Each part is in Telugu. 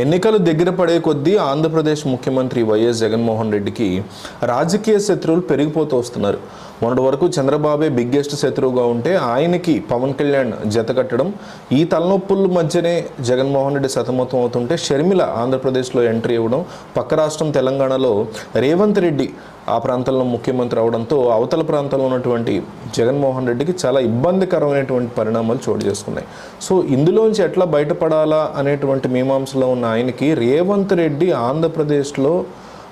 ఎన్నికలు దగ్గర పడే కొద్దీ ఆంధ్రప్రదేశ్ ముఖ్యమంత్రి వైఎస్ జగన్మోహన్ రెడ్డికి రాజకీయ శత్రువులు పెరిగిపోతూ వస్తున్నారు. మొన్నటి వరకు చంద్రబాబే బిగ్గెస్ట్ శత్రువుగా ఉంటే ఆయనకి పవన్ కళ్యాణ్ జత కట్టడం ఈ తలనొప్పుల మధ్యనే జగన్మోహన్ రెడ్డి సతమతం అవుతుంటే షర్మిల ఆంధ్రప్రదేశ్లో ఎంట్రీ ఇవ్వడం పక్క రాష్ట్రం తెలంగాణలో రేవంత్ రెడ్డి ఆ ప్రాంతంలో ముఖ్యమంత్రి అవడంతో అవతల ప్రాంతంలో ఉన్నటువంటి జగన్మోహన్ రెడ్డికి చాలా ఇబ్బందికరమైనటువంటి పరిణామాలు చోటు చేసుకున్నాయి. సో ఇందులోంచి ఎట్లా బయటపడాలా అనేటువంటి మీమాంసలో ఉన్న ఆయనకి రేవంత్ రెడ్డి ఆంధ్రప్రదేశ్లో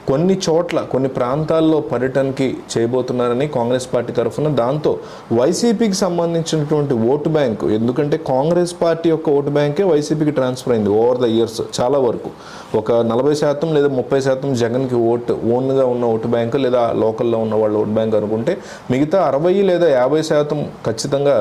కొన్ని చోట్ల కొన్ని ప్రాంతాల్లో పర్యటనకి చేయబోతున్నారని కాంగ్రెస్ పార్టీ తరఫున దాంతో వైసీపీకి సంబంధించినటువంటి ఓటు బ్యాంకు ఎందుకంటే కాంగ్రెస్ పార్టీ యొక్క ఓటు బ్యాంకే వైసీపీకి ట్రాన్స్ఫర్ అయింది ఓవర్ ద ఇయర్స్ చాలా వరకు. ఒక నలభై శాతం లేదా ముప్పై శాతం జగన్కి ఓటు ఓన్గా ఉన్న ఓటు బ్యాంకు లేదా లోకల్లో ఉన్న వాళ్ళ ఓటు బ్యాంక్ అనుకుంటే మిగతా అరవై లేదా యాభై శాతం ఖచ్చితంగా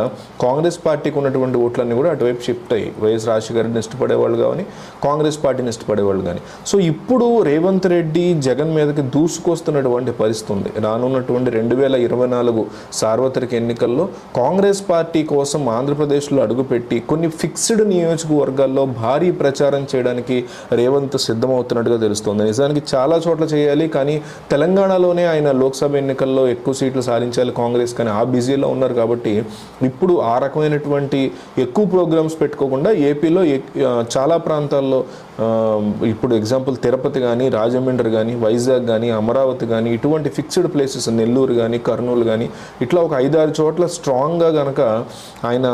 కాంగ్రెస్ పార్టీకి ఉన్నటువంటి ఓట్లన్నీ కూడా అటువైపు షిఫ్ట్ అయ్యి వైఎస్ రాజశేఖర ఇష్టపడేవాళ్ళు కానీ కాంగ్రెస్ పార్టీని ఇష్టపడేవాళ్ళు కానీ. సో ఇప్పుడు రేవంత్ రెడ్డి జగన్ మీదకి దూసుకొస్తున్నటువంటి పరిస్థితి ఉంది. రానున్నటువంటి రెండు వేల ఇరవై నాలుగు సార్వత్రిక ఎన్నికల్లో కాంగ్రెస్ పార్టీ కోసం ఆంధ్రప్రదేశ్లో అడుగుపెట్టి కొన్ని ఫిక్స్డ్ నియోజకవర్గాల్లో భారీ ప్రచారం చేయడానికి రేవంత్ సిద్ధమవుతున్నట్టుగా తెలుస్తోంది. నిజానికి చాలా చోట్ల చేయాలి కానీ తెలంగాణలోనే ఆయన లోక్సభ ఎన్నికల్లో ఎక్కువ సీట్లు సాధించాలి కాంగ్రెస్ కానీ ఆ బిజీలో ఉన్నారు కాబట్టి ఇప్పుడు ఆ రకమైనటువంటి ఎక్కువ ప్రోగ్రామ్స్ పెట్టుకోకుండా ఏపీలో ఎక్- చాలా ప్రాంతాల్లో ఇప్పుడు ఎగ్జాంపుల్ తిరుపతి కానీ రాజమండ్రి కానీ వైజాగ్ కానీ అమరావతి కానీ ఇటువంటి ఫిక్స్డ్ ప్లేసెస్ నెల్లూరు కానీ కర్నూలు కానీ ఇట్లా ఒక ఐదారు చోట్ల స్ట్రాంగ్గా కనుక ఆయన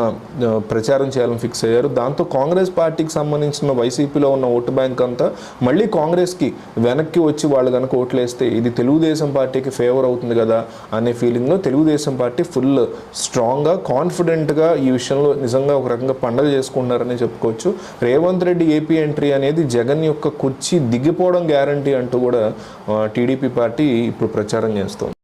ప్రచారం చేయాలని ఫిక్స్ అయ్యారు. దాంతో కాంగ్రెస్ పార్టీకి సంబంధించిన వైసీపీలో ఉన్న ఓటు బ్యాంక్ అంతా మళ్ళీ కాంగ్రెస్కి వెనక్కి వచ్చి వాళ్ళు కనుక ఓట్లేస్తే ఇది తెలుగుదేశం పార్టీకి ఫేవర్ అవుతుంది కదా అనే ఫీలింగ్లో తెలుగుదేశం పార్టీ ఫుల్ స్ట్రాంగ్గా కాన్ఫిడెంట్గా ఈ విషయంలో నిజంగా ఒక రకంగా పండగ చేసుకుంటున్నారని చెప్పుకోవచ్చు. రేవంత్ రెడ్డి ఏపీ ఎంట్రీ అనేది జగన్ యొక్క కుర్చీ దిగిపోవడం గ్యారంటీ అంటూ కూడా టీడీపీ పార్టీ ఇప్పుడు ప్రచారం చేస్తోంది.